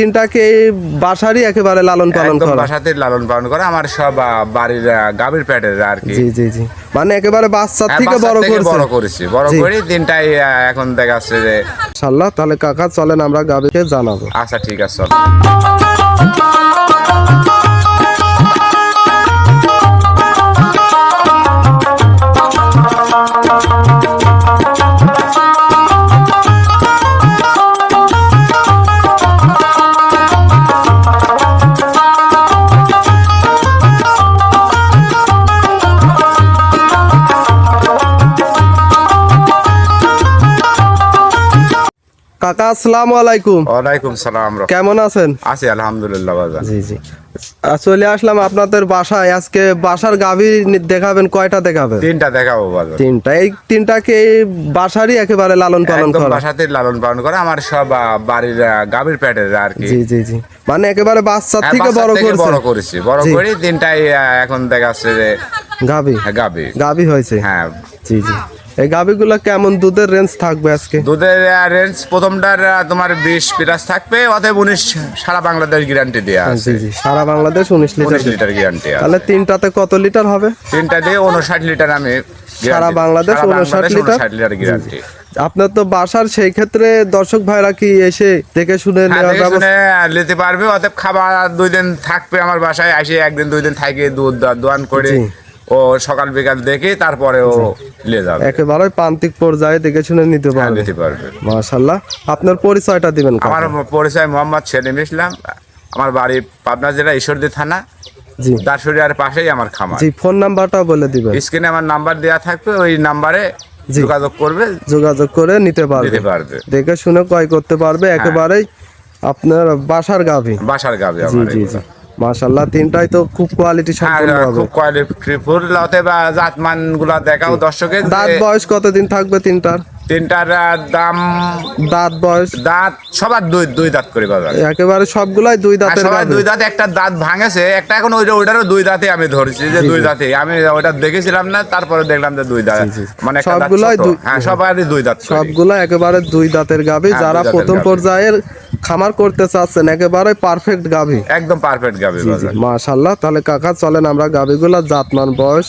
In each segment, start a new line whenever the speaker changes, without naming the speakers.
তিনটাকে এই বাসারই একেবারে লালন পালন করা।
বাসাতে লালন পালন করে আমার সব বাড়ির গাভীর প্যাটের আর কি।
জি জি জি। মানে একেবারে বাচ্চা
হ্যাঁ,
থেকে বড় করছে।
বড় করেছি বড় করে তিনটাই এখন দেখা যাচ্ছে যে
ইনশাআল্লাহ তাহলে কাকা চলেন আমরা গাভীকে জানাব।
আচ্ছা ঠিক আছে চলো।
কাকা আসসালামু আলাইকুম।
ওয়ালাইকুম সালাম
কেমন আছেন?
আছি আলহামদুলিল্লাহ বাজার
জি জি। চলে আসলাম আপনাদের বাসায়। আজকে বাসার গাভী দেখাবেন কয়টা দেখাবেন?
তিনটা দেখাবো বাজার
তিনটা। এই তিনটাকে এই বাসারই একেবারে লালন পালন করা?
বাসাতে লালন পালন করে। আমার সব বাড়ির গাভীর প্যাটের আর কি।
জি জি জি। মানে একেবারে বাচ্চা
হ্যাঁ,
থেকে বড় করছে।
বড় করেছি। বড় করে তিনটাই এখন দেখা যাচ্ছে যে
গাভী?
হ্যাঁ, গাভী।
গাভী হয়েছে?
হ্যাঁ।
জি জি। এই গাভীগুলো কেমন দুধের রেঞ্জ থাকবে আজকে?
দুধের রেঞ্জ প্রথমটার তোমার বিশ প্লাস থাকবে অতএব উনিশ সারা বাংলাদেশ গ্যারান্টি দেওয়া আছে।
জি সারা বাংলাদেশ উনিশ লিটার
লিটার গ্যারান্টি
তাহলে তিনটাতে কত লিটার হবে?
তিনটা দিয়ে উনষাট লিটার আমি
সারা বাংলাদেশ 59 লিটার?
গ্যারান্টি
আপনার তো বাসার সেই ক্ষেত্রে দর্শক ভাইরা কি এসে দেখে শুনে
হ্যাঁ নিতে পারবে অতএব খাবার দুই দিন থাকবে আমার বাসায় আসে একদিন দুই দিন থাকে দুধ দোয়ান করে। ও সকাল বিকাল দেখে তারপরে ও নিয়ে যাবে।
একেবারে প্রান্তিক পর্যায়ে দেখে শুনে নিতে
হ্যাঁ,
পারবে।
নিতে পারবে।
আপনার পরিচয়টা দিবেন
আমার পরিচয় মোহাম্মদ সেলিম ইসলাম। আমার বাড়ি পাবনা জেলা ঈশ্বরদী থানা।
জি।
দারসরিয়ার পাশেই আমার খামার।
জি ফোন নাম্বারটা বলে দিবেন।
স্ক্রিনে আমার নাম্বার দেওয়া থাকবে ওই নাম্বারে যোগাযোগ করবে।
যোগাযোগ করে নিতে পারবে। দেখে শুনে ক্রয় করতে পারবে। একেবারেই আপনার বাসার গাভী।
বাসার গাবে
জি জি। জি মাশাল্লাহ তিনটাই তো খুব কোয়ালিটি সম্পূর্ণ হবে।
খুব কোয়ালিটি ফুল বা জাতমানগুলা দেখাও দর্শকের
দাঁত বয়স কতদিন থাকবে তিনটার?
তিনটার দাম
দাঁত বয়স?
দাঁত সবার দুই দুই দাঁত করে বাজার
একেবারে সবগুলাই দুই দাঁতের
সবাই
গাভী।
দুই দাঁতে একটা দাঁত ভাঙেছে একটা এখন ওইটা ওইটারও দুই দাঁতে আমি ধরেছি যে দুই দাঁতে। আমি ওটা দেখেছিলাম না তারপরে দেখলাম যে দুই দাঁত। মানে একটা দাঁত
সবগুলাই দুই-
হ্যাঁ সবারই দুই দাঁত।
সবগুলা একেবারে দুই দাঁতের
হ্যাঁ,
যারা প্রথম পর্যায়ের খামার করতে চাচ্ছেন একেবারে পারফেক্ট গাভী।
একদম পারফেক্ট গাবে বাজার।
মাশাল্লাহ তাহলে কাকা চলেন আমরা গাভীগুলা জাতমান বয়স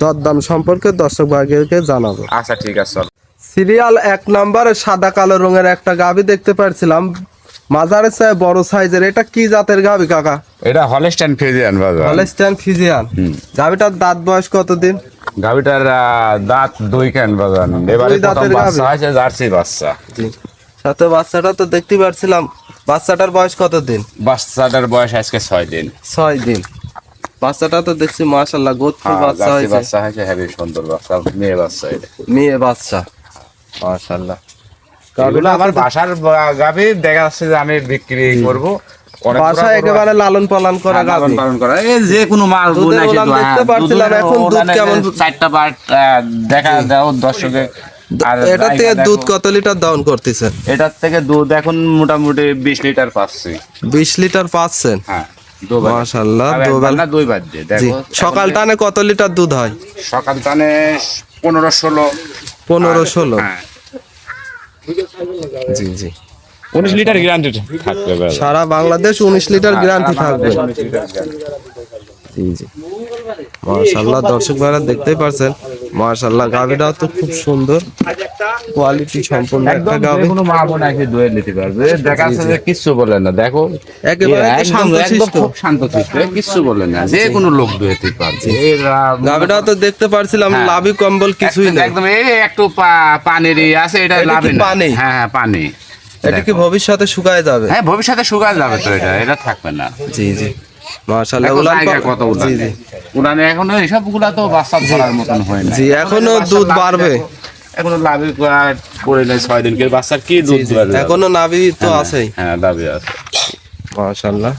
দরদাম সম্পর্কে দর্শক ভাইকে জানাব।
আচ্ছা ঠিক আছে চল।
সিরিয়াল এক নম্বরে সাদা কালো রঙের একটা গাভী দেখতে পাচ্ছিলাম মাজারের চাই বড় সাইজের। এটা কি জাতের গাভী কাকা?
এটা হলেস্টাইন ফ্রিজিয়ান বাজার।
Holstein Friesian. গাভীটার দাঁত বয়স কতদিন?
গাভিটার আহ, দাঁত দুই কেন বাজান এবারে
দাঁতের
প্রথম বাচ্চা
গাভী?
হয়েছে জার্সি বাচ্চা।
সাথে বাচ্চাটা তো দেখতে পাচ্ছিলাম বাচ্চাটার বয়স কতদিন?
বাচ্চাটার বয়স আজকে ছয় দিন।
ছয় দিন। বাচ্চাটা তো দেখছি মাশাল্লাহ গোদফুল
হ্যাঁ,
বাচ্চা হয়েছে।
বাচ্চা হয়েছে হেবি সুন্দর বাচ্চা মেয়ে বাচ্চা এটা।
মেয়ে বাচ্চা। মাশাল্লাহ
এগুলো আমার বাসার গাভি দেখা যাচ্ছে যে আমি বিক্রি করব।
বাসা একেবারে লালন পালন করা
হ্যাঁ, লালন পালন করা। এই যে কোনো মাল গুণ আছে
দেখতে
হ্যাঁ,
পারছিলাম, এখন দুধ কেমন?
চারটা পার্ট দেখা দাও দর্শকে আর
এটা থেকে দুধ কত লিটার দাউন করতেছেন
এটার থেকে দুধ এখন মোটামুটি বিশ লিটার পাচ্ছি।
বিশ লিটার পাচ্ছেন
হ্যাঁ
মাশাল্লাহ,
দিয়ে দেখো।
সকাল টানে কত লিটার দুধ হয়?
সকাল টানে পনেরো ষোলো।
পনেরো ষোলো।
হ্যাঁ।
জি জি।
উনিশ লিটার গ্যারান্টি থাকবে
সারা বাংলাদেশ উনিশ লিটার গ্যারান্টি থাকবে।
Bangladesh 19 litre guarantee।
জি জি। মাশাল্লাহ দর্শক ভাইরা দেখতেই পারছেন। মাশাল্লাহ গাভিটাও তো খুব সুন্দর। কোয়ালিটি সম্পূর্ণ একটা গাভি
কোনো মা বোন এসে দুয়ে নিতে পারবে। দেখা যাচ্ছে যে কিচ্ছু বলে না দেখো।
একেবারে
এ
তো
একদম
শান্তশিষ্ট।
একদম খুব শান্ত শিষ্ট কিচ্ছু বলে না। যে কোনো লোক দুয়েতে পারবে। এরা
গাভিটাও তো দেখতে পারছিলাম
হ্যাঁ।
লাভি কম্বল কিছুই নেই।
একদম এই একটু পা- পানির আছে এটা লাভে না।
পানি?
হ্যাঁ হ্যাঁ পানি।
এটা কি ভবিষ্যতে শুকায় যাবে?
হ্যাঁ ভবিষ্যতে শুকায় যাবে তো এটা এটা থাকবে না।
জি জি। মাশাল্লাহ উলান
কত
জি
উড়ানে এখনও এইসবগুলা তো বাচ্চা ধরার মতন হয় না।
জি,
এখনও
দুধ বাড়বে।
এখনও লাভে করে নেই ছয় দিনকে। বাচ্চার কি দুধ বাড়বে?
এখনও নাভি তো
হ্যাঁ,
আছেই।
হ্যাঁ লাভে আছে।
মাশাল্লাহ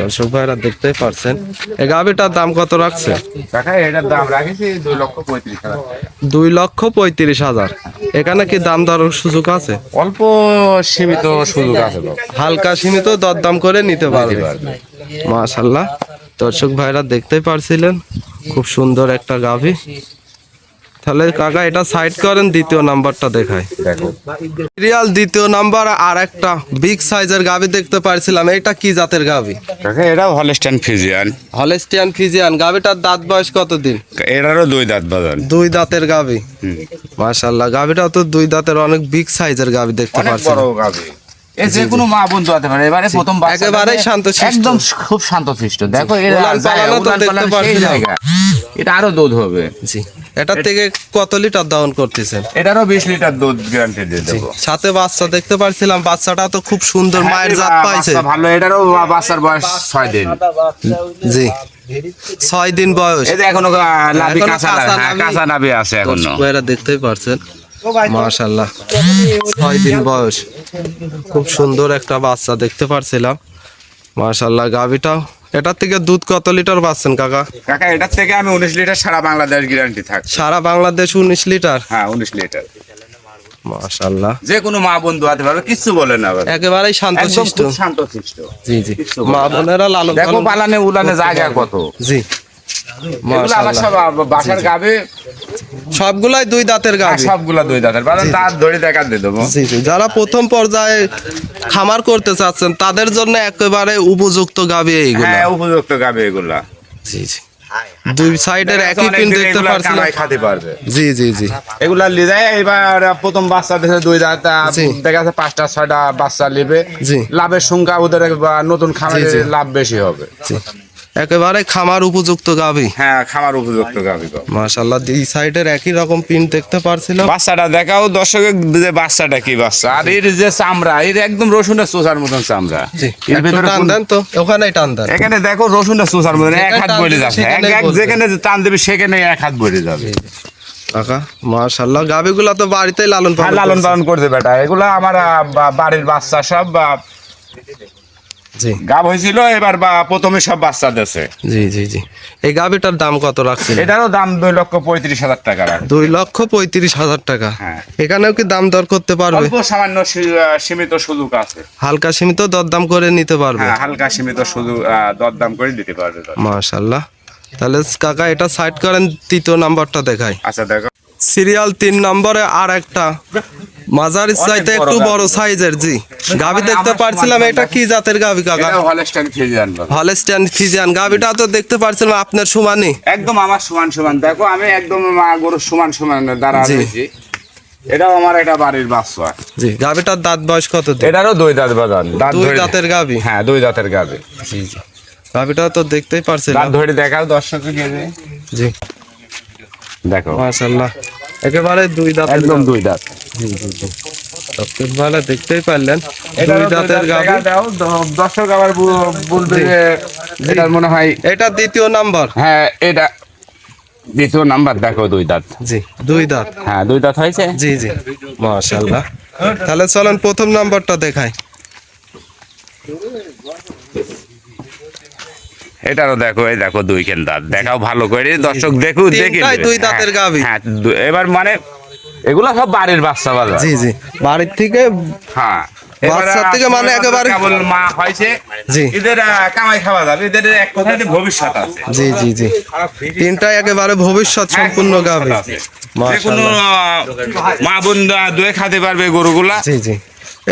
দর্শক ভাইরা দেখতেই পারছেন। এই গাভিটার দাম কত রাখছে?
কাকা এটার দাম রাখেছি দুই লক্ষ পঁয়ত্রিশ হাজার।
দুই লক্ষ পঁয়ত্রিশ হাজার। এখানে কি দাম দরের সুযোগ আছে?
অল্প সীমিত সুযোগ আছে
হালকা সীমিত দরদাম করে নিতে পারবে। মাশাল্লাহ দর্শক ভাইরা দেখতে পারছিলেন খুব সুন্দর একটা গাভী। তাহলে কাকা এটা সাইড করেন দ্বিতীয় নাম্বারটা দেখায়
দেখো।
সিরিয়াল দ্বিতীয় নাম্বার আর একটা বিগ সাইজের গাবি দেখতে পারছিলাম। এটা কি জাতের গাবি
কাকা এটাও হলস্টাইন ফিজিয়ান
হলেস্টিয়ান ফিজিয়ান গাবিটার দাঁত বয়স কতদিন?
এটারও দুই দাঁত বাজান।
দুই দাঁতের গাবি মাশাল্লাহ গাবিটা তো দুই দাঁতের অনেক বিগ সাইজের গাবি দেখতে পাচ্ছেন
বড় গাভী। এ যে কোনো মা বন্ধু হতে পারে। এবারে প্রথম দেবে,
শান্তশিষ্ট।
একদম খুব শান্তশিষ্ট। দেখো এর
উলান পালানো তো দেখতে
সেই
পারছিলাম।
জায়গা। এটা আরও দুধ হবে।
জি। এটার থেকে কত লিটার দহন করতেছেন?
এটারও বিশ লিটার দুধ গ্যারান্টি দিয়ে দেবো।
সাথে বাচ্চা দেখতে পারছিলাম বাচ্চাটা তো খুব সুন্দর মায়ের জাত
হ্যাঁ,
পাইছে।
ভালো এটারও বাচ্চার বয়স ছয় দিন।
জি। ছয় দিন বয়স। এখনও
কাঁচা
কাঁচা
হ্যাঁ, আছে
এখনও। দেখতেই পারছেন। মাশাল্লাহ ছয় দিন বয়স। খুব সুন্দর একটা বাচ্চা দেখতে পারছিলাম। মাশাল্লাহ গাভিটাও। এটার থেকে দুধ কত লিটার পাচ্ছেন কাকা?
কাকা এটার থেকে আমি উনিশ লিটার সারা বাংলাদেশ গ্যারান্টি থাক।
সারা বাংলাদেশ উনিশ লিটার?
হ্যাঁ উনিশ লিটার।
মাশাল্লাহ
যে কোনো মা বন্ধু হতে পারবে কিচ্ছু বলে না
একেবারেই শান্তশিষ্ট।
শান্তশিষ্ট।
জি জি। মা বোনেরা লালন
দেখো
পালানে
উলানে জায়গা কত।
জি।
এগুলো আমার
মাশাল্লাহ
সব আব- বাসার গাবে
সবগুলাই দুই দাঁতের গাভি।
সবগুলা দুই দাঁতের। দাঁত ধরে দেখা দিয়ে দেবো।
জি জি। যারা প্রথম পর্যায়ে খামার করতে চাচ্ছেন তাদের জন্য একেবারে উপযুক্ত গাভি এইগুলো।
হ্যাঁ উপযুক্ত গাবে এগুলা।
জি জি। দুই সাইডের একই পিন দেখতে
খাতে পারবে।
জি জি জি।
এগুলা লিজায় এবার প্রথম বাচ্চা দেশে দুই দাঁত দেখা যাচ্ছে পাঁচটা ছয়টা বাচ্চা নেবে
জি।
লাভের সংখ্যা ওদের বা নতুন খামারে লাভ বেশি হবে।
জি। একেবারে খামার উপযুক্ত গাভি।
হ্যাঁ খামার উপযুক্ত গাভি।
মাশাল্লাহ দুই সাইডের একই রকম পিন দেখতে পারছিলাম।
বাচ্চাটা দেখাও দর্শকের যে বাচ্চাটা কি বাচ্চা। আর এর যে চামড়া এর একদম রসুনের চোষার মতন চামড়া। এর
টান দেন তো ওখানেই টান দেন।
এখানে দেখো রসুনের চোষার মতন এক হাত বলে এক এক যেখানে টান দেবে সেখানে এক হাত বলে যাবে।
কাকা মাশাল্লাহ গাভিগুলা তো বাড়িতেই লালন
হ্যাঁ
পালন
লালন
করছে।
পালন করতে বেটা। এগুলা আমার বাড়ির বাচ্চা সব বা
জি।
গাব হয়েছিল এবার বা প্রথমে সব বাচ্চা দেশে
জি জি জি। এই দাম কত
এটারও দাম দুই লক্ষ পঁয়ত্রিশ হাজার টাকা
দুই লক্ষ পঁয়ত্রিশ হাজার টাকা।
হ্যাঁ।
এখানেও কি দাম দর করতে পারবে?
সামান্য সীমিত সুযোগ আছে।
হালকা সীমিত দরদাম করে নিতে পারবে?
হ্যাঁ হালকা সীমিত সুযোগ দরদাম করে দিতে পারবে
মাশাল্লাহ তাহলে কাকা এটা সাইড করেন তৃতীয় নাম্বারটা দেখায়
আচ্ছা দেখো।
সিরিয়াল তিন নম্বরে আর একটা মাঝারি চাইতে একটু বড় সাইজের জি। গাভি দেখতে পারছিলাম এটা কি জাতের গাভি কাকা?
এটা ফ্রিজিয়ান
ফিজিয়ান গাভিটা তো দেখতে পারছিলাম আপনার সমানই
একদম আমার সমান সমান। দেখো আমি একদম মা গরুর সমান সমান
জি।
রয়েছি। এটাও আমার একটা বাড়ির বাচ্চা।
জি গাভিটার দাঁত বয়স কত দিন?
এটারও দুই দাঁত বাজান।
দুই দাঁতের গাভি?
হ্যাঁ দুই দাঁতের গাবে
জি জি। গাভিটা তো দেখতেই পারছিলাম।
দাঁত ধরে দেখাও দর্শক
জি।
দেখো।
মাশাল্লাহ একেবারে দুই দাঁতের
একদম দুই দাঁত।
সবচেয়ে ভালো দেখতেই পারলেন। দুই দাঁতের
দ- দর্শক আবার বলবে যে এটার মনে হয়
এটা দ্বিতীয় নাম্বার।
হ্যাঁ এটা দ্বিতীয় নাম্বার দেখো দুই দাঁত।
জি দুই দাঁত।
হ্যাঁ দুই দাঁত হয়েছে?
জি জি। মাশাল্লাহ তাহলে চলেন প্রথম নাম্বারটা দেখাই।
এটারও দেখো এই দেখো দুই কেন দাঁত। দেখাও ভালো করে। দর্শক দেখু দেখি
দুই দাঁতের গাভী।
হ্যাঁ এবার মানে এগুলা সব বাড়ির বাচ্চা বাজার।
জি জি। বাড়ির থেকে
হ্যাঁ।
থেকে মানে একেবারে-
কেবল মা হয়েছে।
জি।
এদের কামাই খাওয়া যাবে এদের এক কথায় ভবিষ্যৎ আছে।
জি জি জি। তিনটাই একেবারে ভবিষ্যৎ সম্পূর্ণ
হ্যাঁ। যে কোনো মা বোন দুয়ে খাতে পারবে গরুগুলা।
জি জি।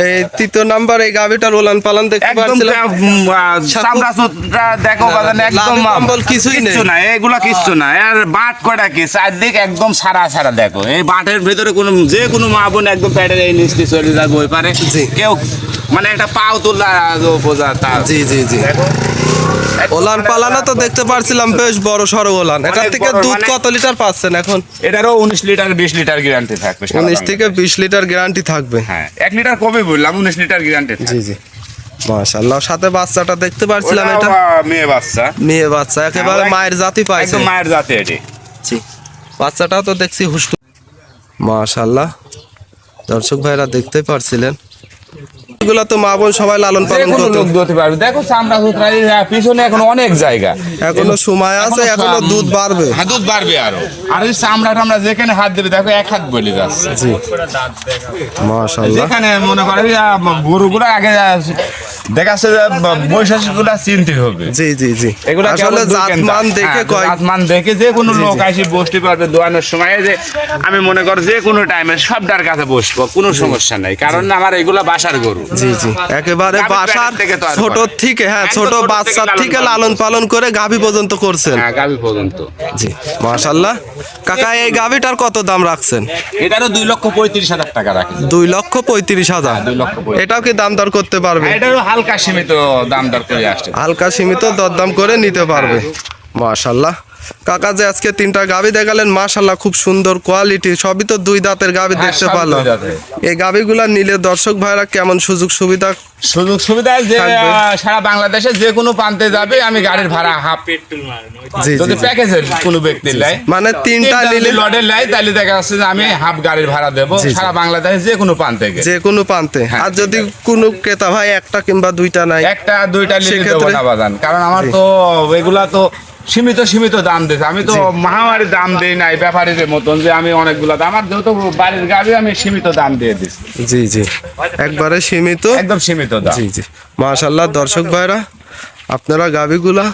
এই তৃতীয় নাম্বার এই গাভীটার ওলান পালান দেখতে পাচ্ছিলাম
তা, উম, আহ, চামড়া চুটরা দেখো বাজানে একদম
কম্বল কিছুই নেই।
এগুলা কিছু আর বাট কয়টা কি? চারদিক একদম সারা সারা দেখো। এই বাটের ভিতরে কোনো যে কোনো মা বোন একদম প্যাডের এই নিচে চলে যাবে ওই পারে কেউ মানে একটা পাও তোলা বোঝা তা।
জি জি জি। ওলান পালানো তো দেখতে পারছিলাম বেশ বড় সড়ো ওলান। এটার থেকে দুধ
মানে-
কত লিটার পাচ্ছেন এখন?
এটারও উনিশ লিটার বিশ লিটার গ্যারান্টি থাকবে
উনিশ। থেকে বিশ লিটার গ্যারান্টি থাকবে।
হ্যাঁ এক লিটার কবে বললাম উনিশ লিটার গ্যারান্টি
জি জি। মাশাআল্লাহ সাথে বাচ্চাটা দেখতে পারছিলাম এটা?
মেয়ে বাচ্চা।
মেয়ে বাচ্চা একেবারে
হ্যাঁ,
মায়ের জাতি পাইছে।
একদম মায়ের জাতে এটি।
জি বাচ্চাটাও তো দেখছি হুষ্ট মাশাআল্লাহ। দর্শক ভাইরা দেখতে পারছিলেন। এগুলা তো মা বোন সবাই লালন পালন করতে।
লোক ধরতে পারবে। দেখো চামড়া সুতরা পিছনে এখন অনেক জায়গা।
এখনও সময় আছে এখনও দুধ বাড়বে।
হ্যাঁ দুধ বাড়বে আরও। আর এই চামড়া টামড়া যেখানে হাত দেবে দেখো এক হাত বলে যাচ্ছে।
জি।
যেখানে মনে করে গরুগুলো আগে দেখাচ্ছে বৈশাখী গুলা চিনতে হবে।
জি জি জি।
এগুলা
আসলে জাতমান দেখে কয়
জাতমান দেখে যে কোনো লোক আসি বসতে পারবে দোয়ানোর সময়। যে আমি মনে করি যে কোনো টাইমে সবটার কাছে বসবো কোনো সমস্যা নাই। কারণ আমার এগুলা বাসার গরু।
জি জি। একেবারে বাসার
প্যাকেট থেকে তৈরি
ছোট থেকে হ্যাঁ ছোট
থেকে
বাচ্চার
লালন
থেকে
পালন
লালন পালন করে গাভী পর্যন্ত করছেন।
হ্যাঁ গাভী পর্যন্ত।
জি কাকা এই গাভীটার কত দাম রাখছেন?
এটারও দুই লক্ষ পঁয়ত্রিশ হাজার টাকা
দুই লক্ষ পঁয়ত্রিশ হাজার। এটাও কি দাম দর করতে পারবে?
এটারও হালকা সীমিত দাম দর করে আসছে।
হালকা সীমিত দরদাম করে নিতে পারবে। মাশাল্লাহ কাকা যে আজকে তিনটা গাভী দেখালেন মাশাল্লাহ খুব সুন্দর কোয়ালিটি সবই তো দুই দাঁতের গাভী
হ্যাঁ,
দেখতে পারলাম। এই গাভীগুলা নিলে দর্শক ভাইরা কেমন সুযোগ সুবিধা
সুযোগ সুবিধা যে সারা বাংলাদেশে যে কোনো প্রান্তে যাবে আমি গাড়ির ভাড়া হাফ যদি প্যাকেজের কোনো ব্যক্তির লাই
মানে তিনটা নিলে
লডের লাই তাহলে দেখা যাচ্ছে যে আমি হাফ গাড়ির ভাড়া দেবো। সারা বাংলাদেশে যে কোনো প্রান্তে।
যে কোনো প্রান্তে।
হ্যাঁ,
আর যদি কোনো ক্রেতা ভাই একটা কিংবা দুইটা নাই
একটা দুইটা নিলে দেবো না বাজান। কারণ আমার তো এগুলা তো সীমিত সীমিত দাম দিয়েছে আমি তো মহামারীর দাম দিই নাই ব্যাপারীর মতন যে আমি অনেকগুলো দাম। আমার যেহেতু বাড়ির গাড়ি আমি সীমিত দাম দিয়ে দিচ্ছি
জি জি। একবারে সীমিত।
একদম সীমিত দাম।
জি জি। মাশাল্লাহ দর্শক ভাইরা আপনারা গাভীগুলা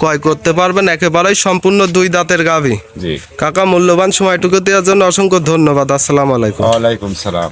ক্রয় করতে পারবেন একেবারেই সম্পূর্ণ দুই দাঁতের গাভী।
জি।
কাকা মূল্যবান সময়টুকু দেওয়ার জন্য অসংখ্য ধন্যবাদ। আসসালামু আলাইকুম।
ওয়ালাইকুম সালাম।